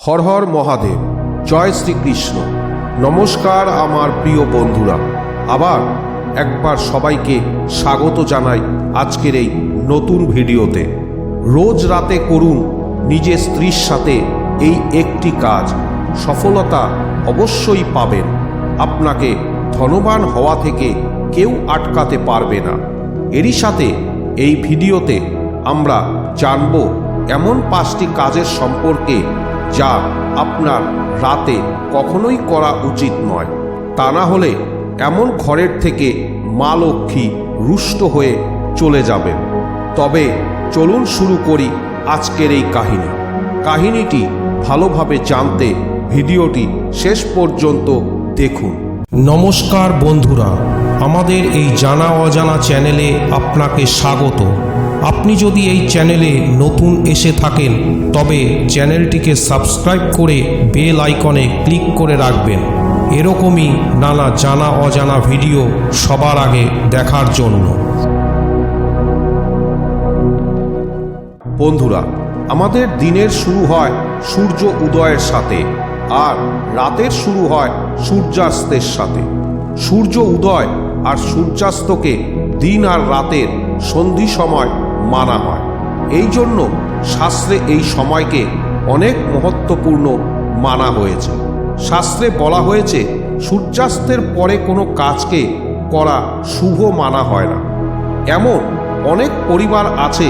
হর হর মহাদেব, জয় শ্রীকৃষ্ণ। নমস্কার আমার প্রিয় বন্ধুরা। আবার একবার সবাইকে স্বাগত জানাই আজকের এই নতুন ভিডিওতে। রোজ রাতে করুন নিজের স্ত্রীর সাথে এই একটি কাজ। সফলতা অবশ্যই পাবেন। আপনাকে ধনবান হওয়া থেকে কেউ আটকাতে পারবে না। এরই সাথে এই ভিডিওতে আমরা জানব এমন পাঁচটি কাজের সম্পর্কে যা আপনার রাতে কখনোই করা উচিত নয়। তা না হলে এমন ঘরের থেকে মা লক্ষ্মী রুষ্ট হয়ে চলে যাবেন। তবে চলুন শুরু করি আজকের এই কাহিনী। কাহিনীটি ভালোভাবে জানতে ভিডিওটি শেষ পর্যন্ত দেখুন। নমস্কার বন্ধুরা, আমাদের এই জানা অজানা চ্যানেলে আপনাকে স্বাগত। আপনি যদি এই চ্যানেলে নতুন এসে থাকেন, তবে চ্যানেলটিকে সাবস্ক্রাইব করে বেল আইকনে ক্লিক করে রাখবেন। এরকমই নানা জানা অজানা ভিডিও সবার আগে দেখার জন্য। বন্ধুরা, আমাদের দিনের শুরু হয় সূর্য উদয়ের সাথে, আর রাতের শুরু হয় সূর্যাস্তের সাথে। সূর্য উদয় আর সূর্যাস্তকে দিন আর রাতের সন্ধি সময় মানা হয়। এই জন্য শাস্ত্রে এই সময়কে অনেক মহত্বপূর্ণ মানা হয়েছে। শাস্ত্রে বলা হয়েছে, সূর্যাস্তের পরে কোনো কাজকে করা শুভ মানা হয় না। এমন অনেক পরিবার আছে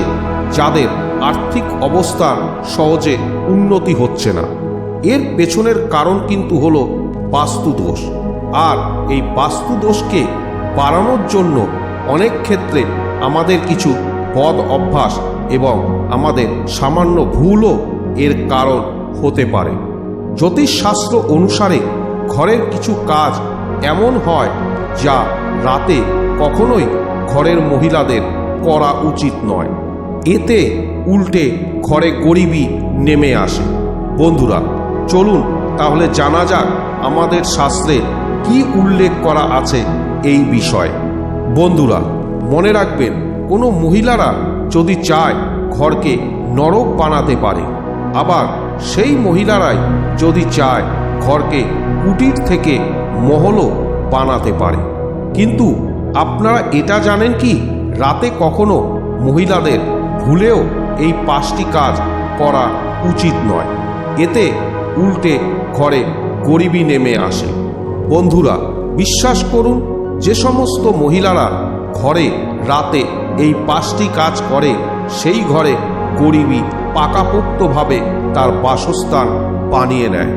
যাদের আর্থিক অবস্থার সহজে উন্নতি হচ্ছে না। এর পেছনের কারণ কিন্তু হলো বাস্তুদোষ। আর এই বাস্তুদোষকে বাড়ানোর জন্য অনেক ক্ষেত্রে আমাদের কিছু বদ অভ্যাস এবং আমাদের সামান্য ভুলও এর কারণ হতে পারে। জ্যোতিষশাস্ত্র অনুসারে ঘরের কিছু কাজ এমন হয় যা রাতে কখনোই ঘরের মহিলাদের করা উচিত নয়। এতে উল্টে ঘরে গরিবী নেমে আসে। বন্ধুরা, চলুন তাহলে জানা যাক আমাদের শাস্ত্রে কি উল্লেখ করা আছে এই বিষয়ে। বন্ধুরা, মনে রাখবেন কোনো মহিলারা যদি চায় ঘরকে নরক বানাতে পারে, আবার সেই মহিলারাই যদি চায় ঘরকে কুটির থেকে মহলও বানাতে পারে। কিন্তু আপনারা এটা জানেন কি, রাতে কখনো মহিলাদের ভুলেও এই পাঁচটি কাজ করা উচিত নয়। এতে উল্টে ঘরে গরিবী নেমে আসে। বন্ধুরা, বিশ্বাস করুন, যে সমস্ত মহিলারা ঘরে, রাতে এই পাঁচটি কাজ করে, সেই ঘরে গরিবী পাকাপোক্তভাবে তার বাসস্থান বানিয়ে নেয়।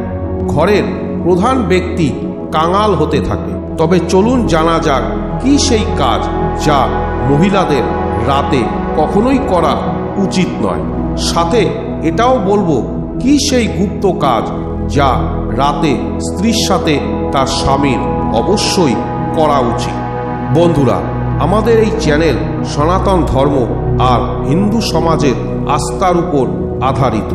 ঘরের প্রধান ব্যক্তি কাঙাল হতে থাকে। তবে চলুন জানা যাক কি সেই কাজ যা মহিলাদের রাতে কখনোই করা উচিত নয়। সাথে এটাও বলব কি সেই গুপ্ত কাজ যা রাতে স্ত্রীর সাথে তার স্বামীর অবশ্যই করা উচিত। বন্ধুরা আমাদের এই চ্যানেল সনাতন ধর্ম আর হিন্দু সমাজের আস্থার উপর আধারিত।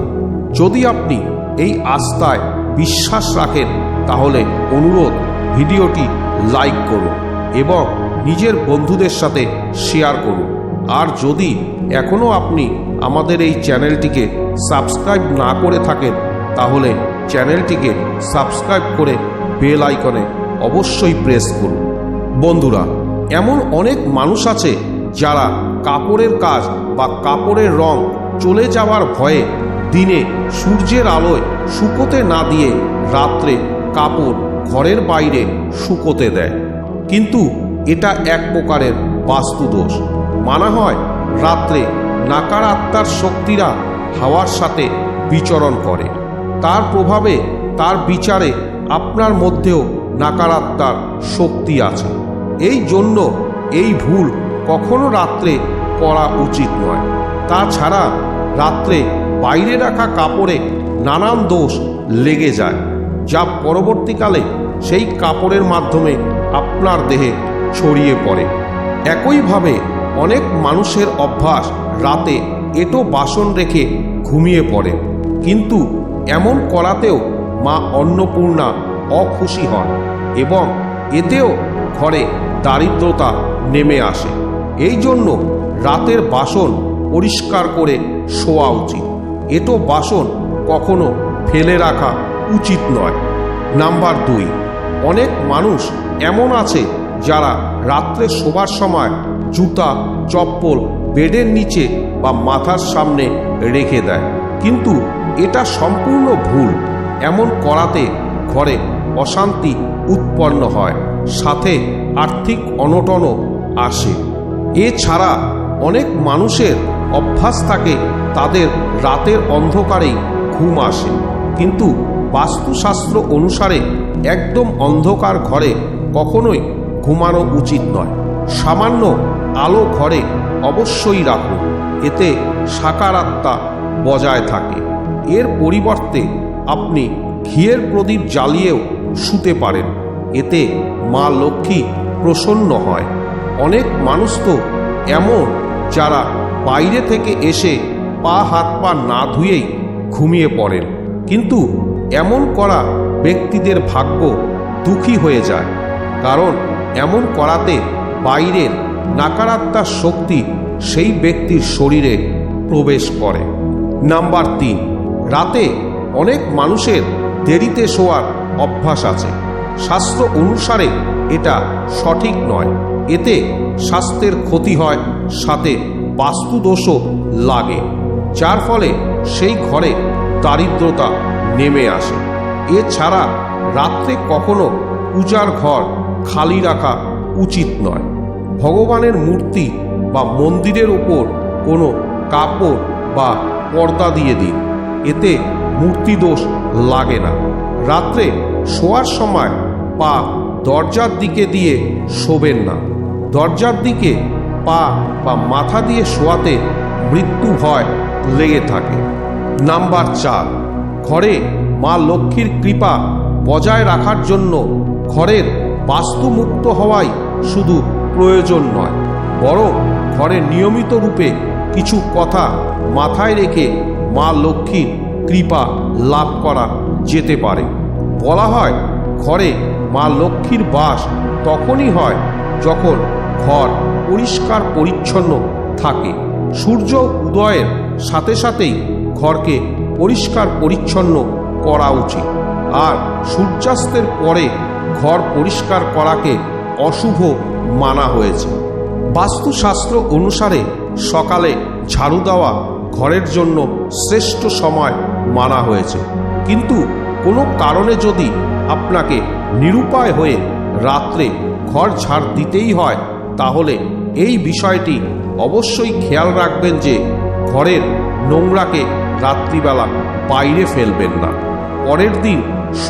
যদি আপনি এই আস্থায় বিশ্বাস রাখেন, তাহলে অনুরোধ ভিডিওটি লাইক করুন এবং নিজের বন্ধুদের সাথে শেয়ার করুন। আর যদি এখনও আপনি আমাদের এই চ্যানেলটিকে সাবস্ক্রাইব না করে থাকেন, তাহলে চ্যানেলটিকে সাবস্ক্রাইব করে বেল আইকনে অবশ্যই প্রেস করুন। বন্ধুরা এমন অনেক মানুষ আছে যারা কাপড়ের কাজ বা কাপড়ের রং চলে যাওয়ার ভয়ে দিনে সূর্যের আলোয় শুকোতে না দিয়ে রাত্রে কাপড় ঘরের বাইরে শুকোতে দেয়। কিন্তু এটা এক প্রকারের বাস্তুদোষ। মানা হয় রাত্রে নাকারাত্মার শক্তিরা হাওয়ার সাথে বিচরণ করে। তার প্রভাবে তার বিচারে আপনার মধ্যেও নাকারাত্মার শক্তি আছে। এই জন্য এই ভুল কখনো রাত্রে করা উচিত নয়। তাছাড়া রাত্রে বাইরে রাখা কাপড়ে নানান দোষ লেগে যায়, যা পরবর্তীকালে সেই কাপড়ের মাধ্যমে আপনার দেহে ছড়িয়ে পড়ে। একইভাবে অনেক মানুষের অভ্যাস রাতে এটো বাসন রেখে ঘুমিয়ে পড়ে, কিন্তু এমন করাতেও মা অন্নপূর্ণা অখুশি হন এবং এতেও ঘরে দারিদ্রতা নেমে আসে। এই জন্য রাতের বাসন পরিষ্কার করে শোয়া উচিত। এটো বাসন কখনো ফেলে রাখা উচিত নয়। নাম্বার দুই, অনেক মানুষ এমন আছে যারা রাত্রে শোবার সময় জুতা, চপ্পল বেডের নিচে বা মাথার সামনে রেখে দেয়। কিন্তু এটা সম্পূর্ণ ভুল। এমন করাতে ঘরে অশান্তি উৎপন্ন হয়। সাথে আর্থিক অনটনও আসে। এছাড়া অনেক মানুষের অভ্যাস থাকে, তাদের রাতের অন্ধকারেই ঘুম আসে। কিন্তু বাস্তুশাস্ত্র অনুসারে একদম অন্ধকার ঘরে কখনোই ঘুমানো উচিত নয়। সামান্য আলো ঘরে অবশ্যই রাখুন, এতে সাকারাত্মা বজায় থাকে। এর পরিবর্তে আপনি ঘিয়ের প্রদীপ জ্বালিয়েও শুতে পারেন। এতে মা লক্ষ্মী প্রসন্ন হয়। অনেক মানুষ তো এমন, যারা বাইরে থেকে এসে পা হাত পা না ধুয়েই ঘুমিয়ে পড়েন। কিন্তু এমন করা ব্যক্তিদের ভাগ্য দুঃখী হয়ে যায়। কারণ এমন করাতে বাইরের নাকারাত্মার শক্তি সেই ব্যক্তির শরীরে প্রবেশ করে। নাম্বার তিন, রাতে অনেক মানুষের দেরিতে শোয়ার অভ্যাস আছে। শাস্ত্র অনুসারে এটা সঠিক নয়। এতে স্বাস্থ্যের ক্ষতি হয়, সাথে বাস্তুদোষও লাগে, যার ফলে সেই ঘরে দারিদ্রতা নেমে আসে। এছাড়া রাত্রে কখনো পূজার ঘর খালি রাখা উচিত নয়। ভগবানের মূর্তি বা মন্দিরের ওপর কোনো কাপড় বা পর্দা দিয়ে দিন। এতে মূর্তি দোষ লাগে না। রাত্রে শোয়ার সময় পা দরজার দিকে দিয়ে শোবেন না। দরজার দিকে পা বা মাথা দিয়ে শোয়াতে মৃত্যু ভয় লেগে থাকে। নাম্বার চার, ঘরে মা লক্ষ্মীর কৃপা বজায় রাখার জন্য ঘরের বাস্তুমুক্ত হওয়াই শুধু প্রয়োজন নয়, বরং ঘরে নিয়মিত রূপে কিছু কথা মাথায় রেখে মা লক্ষ্মীর কৃপা লাভ করা যেতে পারে। বলা হয়, ঘরে মা লক্ষ্মীর বাস তখনই হয় যখন ঘর পরিষ্কার পরিচ্ছন্ন থাকে। সূর্য উদয়ের সাথে সাথেই ঘরকে পরিষ্কার পরিচ্ছন্ন করা উচিত। আর সূর্যাস্তের পরে ঘর পরিষ্কার করাকে অশুভ মানা হয়েছে। বাস্তুশাস্ত্র অনুসারে সকালে ঝাড়ু দেওয়া ঘরের জন্য শ্রেষ্ঠ সময় মানা হয়েছে। কিন্তু কোনো কারণে যদি আপনাকে নিরুপায় হয়ে রাত্রে ঘর ঝাড় দিতেই হয়, তাহলে এই বিষয়টি অবশ্যই খেয়াল রাখবেন যে ঘরের নোংরাকে রাত্রিবেলা বাইরে ফেলবেন না। পরের দিন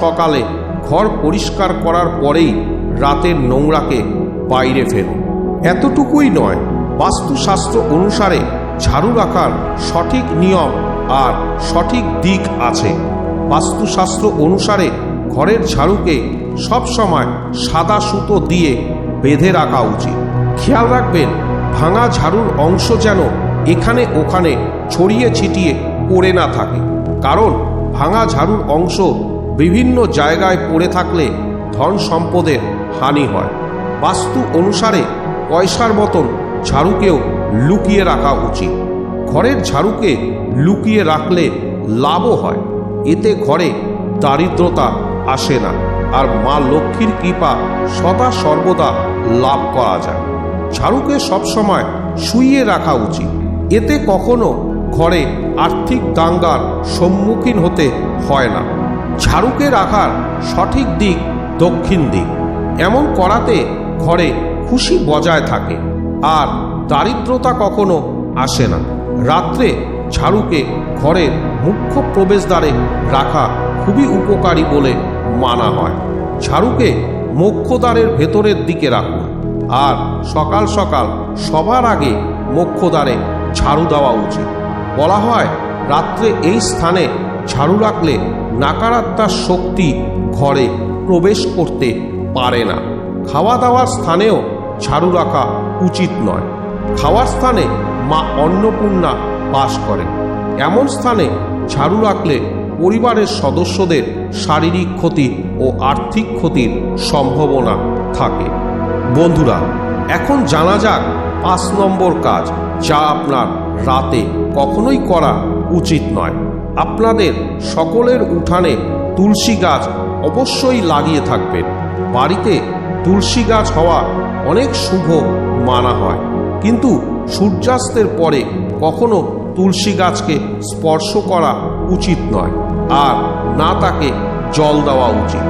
সকালে ঘর পরিষ্কার করার পরেই রাতের নোংরাকে বাইরে ফেলুন। এতটুকুই নয়, বাস্তুশাস্ত্র অনুসারে ঝাড়ু রাখার সঠিক নিয়ম আর সঠিক দিক আছে। বাস্তুশাস্ত্র অনুসারে ঘরের ঝাড়ুকে সবসময় সাদা সুতো দিয়ে বেঁধে রাখা উচিত। খেয়াল রাখবেন, ভাঙা ঝাড়ুর অংশ যেন এখানে ওখানে ছড়িয়ে ছিটিয়ে পড়ে না থাকে। কারণ ভাঙা ঝাড়ুর অংশ বিভিন্ন জায়গায় পড়ে থাকলে ধন সম্পদের হানি হয়। বাস্তু অনুসারে পয়সার মতন ঝাড়ুকেও লুকিয়ে রাখা উচিত। ঘরের ঝাড়ুকে লুকিয়ে রাখলে লাভও হয়, এতে ঘরে দারিদ্রতা আসে না। আর মা লক্ষ্মীর কৃপা সদা সর্বদা লাভ করা যায়। ঝাড়ুকে সবসময় শুইয়ে রাখা উচিত। এতে কখনো ঘরে আর্থিক দাঙ্গার সম্মুখীন হতে হয় না। ঝাড়ুকে রাখার সঠিক দিক দক্ষিণ দিক। এমন করাতে ঘরে খুশি বজায় থাকে আর দারিদ্রতা কখনো আসে না। রাত্রে ঝাড়ুকে ঘরের মুখ্য প্রবেশদ্বারে রাখা খুবই উপকারী বলে মানা হয়। ঝাড়ুকে মুখ্যদ্বারের ভেতরের দিকে রাখুন আর সকাল সকাল সবার আগে মুখ্যদ্বারে ঝাড়ু দেওয়া উচিত। বলা হয়, রাত্রে এই স্থানে ঝাড়ু রাখলে নাকারাত্মার শক্তি ঘরে প্রবেশ করতে পারে না। খাওয়া দাওয়ার স্থানেও ঝাড়ু রাখা উচিত নয়। খাওয়ার স্থানে মা অন্নপূর্ণা বাস করেন। এমন স্থানে ঝাড়ু রাখলে পরিবারের সদস্যদের শারীরিক ক্ষতি ও আর্থিক ক্ষতির সম্ভাবনা থাকে। বন্ধুরা, এখন জানা যাক পাঁচ নম্বর কাজ যা আপনার রাতে কখনোই করা উচিত নয়। আপনাদের সকলের উঠানে তুলসী গাছ অবশ্যই লাগিয়ে থাকবেন। বাড়িতে তুলসী গাছ হওয়া অনেক শুভ মানা হয়। কিন্তু সূর্যাস্তের পরে কখনো তুলসী গাছকে স্পর্শ করা উচিত নয়। আর না তাকে জল দেওয়া উচিত।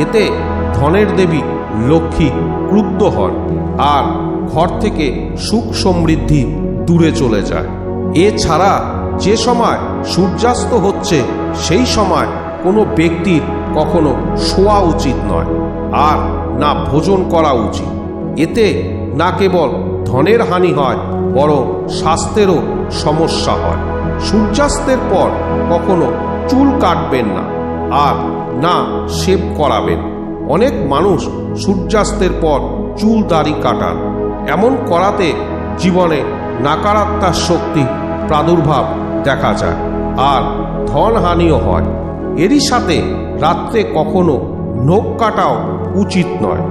এতে ধনের দেবী লক্ষ্মী ক্রুদ্ধ হন আর ঘর থেকে সুখ সমৃদ্ধি দূরে চলে যায়। এছাড়া যে সময় সূর্যাস্ত হচ্ছে, সেই সময় কোনো ব্যক্তির কখনো শোয়া উচিত নয় আর না ভোজন করা উচিত। এতে না কেবল ধনের হানি হয়, বরং স্বাস্থ্যেরও সমস্যা হয়। সূর্যাস্তের পর কখনো চুল কাটবেন না আর না শেভ করাবেন। অনেক মানুষ সূর্যাস্তের পর চুল দাড়ি কাটান। এমন করাতে জীবনে নাকারাত্মার শক্তি প্রাদুর্ভাব দেখা যায় আর ধনহানিও হয়। এরই সাথে রাত্রে কখনো নখ কাটাও উচিত নয়।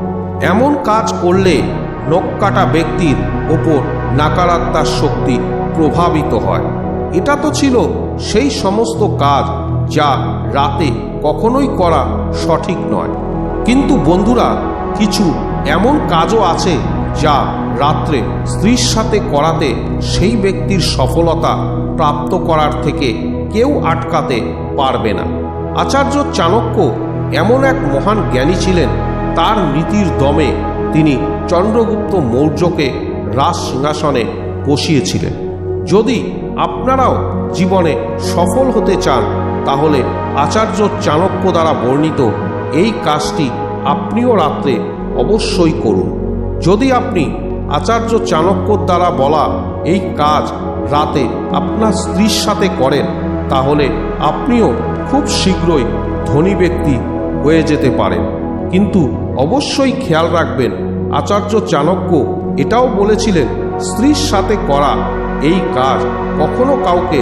এমন কাজ করলে নখ কাটা ব্যক্তির ওপর নাকারাত্মার শক্তি প্রভাবিত হয়। এটা তো ছিল সেই সমস্ত কাজ যা রাতে কখনোই করা সঠিক নয়। কিন্তু বন্ধুরা, কিছু এমন কাজও আছে যা রাত্রে স্ত্রীর সাথে করাতে সেই ব্যক্তির সফলতা প্রাপ্ত করার থেকে কেউ আটকাতে পারবে না। আচার্য চাণক্য এমন এক মহান জ্ঞানী ছিলেন, তার নীতির দমে তিনি চন্দ্রগুপ্ত মৌর্যকে রাজ সিংহাসনে বসিয়েছিলেন। যদি আপনারাও জীবনে সফল হতে চান তাহলে আচার্য চাণক্য দ্বারা বর্ণিত এই কাজটি আপনিও রাত্রে অবশ্যই করুন। যদি আপনি আচার্য চাণক্যর দ্বারা বলা এই কাজ রাতে আপনার স্ত্রীর সাথে করেন, তাহলে আপনিও খুব শীঘ্রই ধনী ব্যক্তি হয়ে যেতে পারেন। কিন্তু অবশ্যই খেয়াল রাখবেন, আচার্য চাণক্য এটাও বলেছিলেন, স্ত্রীর সাথে করা এই কাজ কখনো কাউকে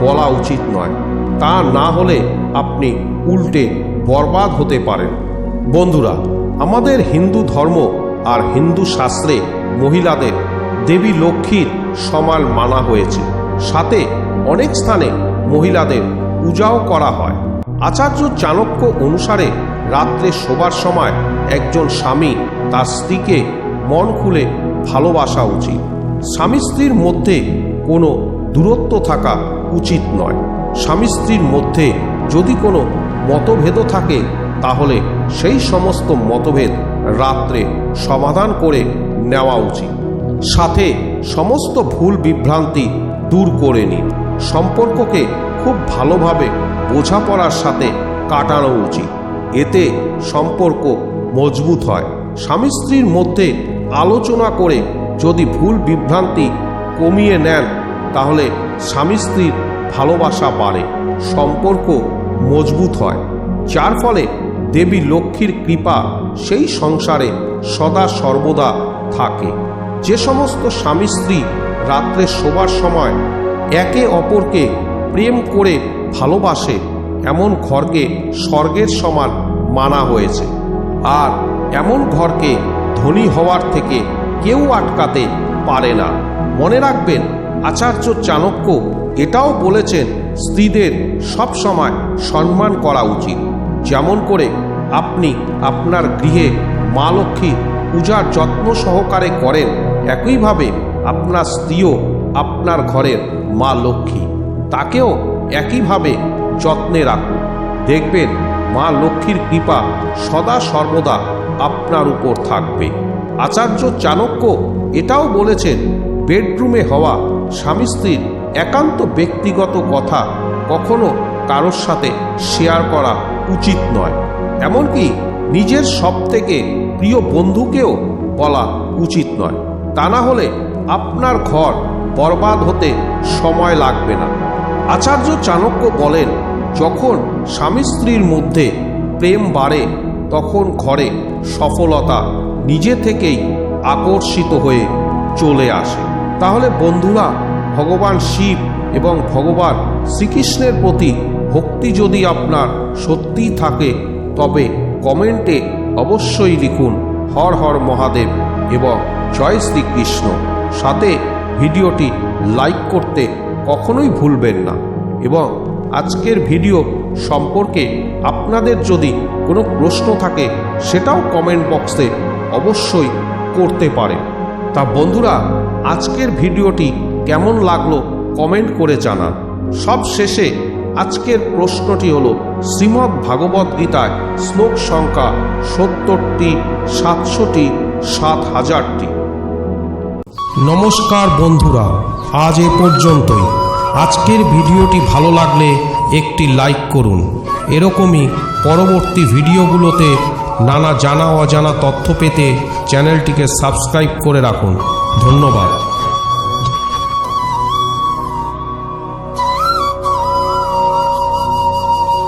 বলা উচিত নয়। তা না হলে আপনি উল্টে বরবাদ হতে পারেন। বন্ধুরা, আমাদের হিন্দু ধর্ম আর হিন্দু শাস্ত্রে মহিলাদের দেবী লক্ষ্মীর সমান মানা হয়েছে। সাথে অনেক স্থানে মহিলাদের পূজাও করা হয়। আচার্য চাণক্য অনুসারে রাত্রে শোবার সময় একজন স্বামী তার স্ত্রীকে মন খুলে ভালোবাসা উচিত। স্বামী স্ত্রীর মধ্যে কোনো দূরত্ব থাকা উচিত নয়। স্বামী স্ত্রীর মধ্যে যদি কোনো মতভেদও থাকে, তাহলে সেই সমস্ত মতভেদ রাত্রে সমাধান করে নেওয়া উচিত। সাথে সমস্ত ভুল বিভ্রান্তি দূর করে নিন। সম্পর্ককে খুব ভালোভাবে বোঝাপড়ার সাথে কাটানো উচিত। এতে সম্পর্ক মজবুত হয়। স্বামী স্ত্রীর মধ্যে আলোচনা করে যদি ভুল বিভ্রান্তি কমিয়ে নেন, তাহলে স্বামী স্ত্রীর ভালোবাসা বাড়ে, সম্পর্ক মজবুত হয়। যার ফলে দেবী লক্ষ্মীর কৃপা সেই সংসারে সদা সর্বদা থাকে। যে সমস্ত স্বামী স্ত্রী রাত্রে শোবার সময় একে অপরকে প্রেম করে ভালোবাসে, এমন ঘরকে স্বর্গের সমান মানা হয়েছে। আর এমন ঘরকে ধনী হওয়ার থেকে কেউ আটকাতে পারে না। মনে রাখবেন আচার্য চাণক্য এটাও বলেছেন, স্ত্রীদের সব সময় সম্মান করা উচিত। যেমন করে আপনি আপনার গৃহে মা লক্ষ্মীর পূজার যত্ন সহকারে করেন, একইভাবে আপনার স্ত্রীও আপনার ঘরের মা লক্ষ্মী, তাকেও একইভাবে যত্নে রাখুন। দেখবেন মা লক্ষ্মীর কৃপা সদা সর্বদা আপনার উপর থাকবে। আচার্য চাণক্য এটাও বলেছেন, বেডরুমে হওয়া স্বামী স্ত্রীর একান্ত ব্যক্তিগত কথা কখনো কারোর সাথে শেয়ার করা উচিত নয়। এমনকি নিজের সব থেকে প্রিয় বন্ধুকেও বলা উচিত নয়। তা না হলে আপনার ঘর বরবাদ হতে সময় লাগবে না। আচার্য চাণক্য বলেন, যখন স্বামী স্ত্রীর মধ্যে প্রেম বাড়ে, তখন ঘরে সফলতা নিজে থেকেই আকর্ষিত হয়ে চলে আসে। তাহলে বন্ধুরা, ভগবান শিব এবং ভগবান শ্রীকৃষ্ণের প্রতি ভক্তি যদি আপনার সত্যিই থাকে, তবে কমেন্টে অবশ্যই লিখুন হর হর মহাদেব এবং জয় শ্রীকৃষ্ণ। সাথে ভিডিওটি লাইক করতে কখনোই ভুলবেন না এবং আজকের ভিডিও সম্পর্কে আপনাদের যদি কোনো প্রশ্ন থাকে, সেটাও কমেন্ট বক্সে অবশ্যই করতে পারেন। তা বন্ধুরা আজকের ভিডিওটি কেমন লাগল কমেন্ট করে জানান। সব শেষে আজকের প্রশ্নটি হলো, শ্রীমদ্ ভাগবত গীতায় শ্লোক সংখ্যা সত্তরটি, সাতশোটি, সাত হাজারটি। নমস্কার বন্ধুরা, আজ এ পর্যন্তই। আজকের ভিডিওটি ভালো লাগলে একটি লাইক করুন। এরকমই পরবর্তী ভিডিওগুলোতে নানা জানা অজানা তথ্য পেতে চ্যানেলটিকে সাবস্ক্রাইব করে রাখুন। ধন্যবাদ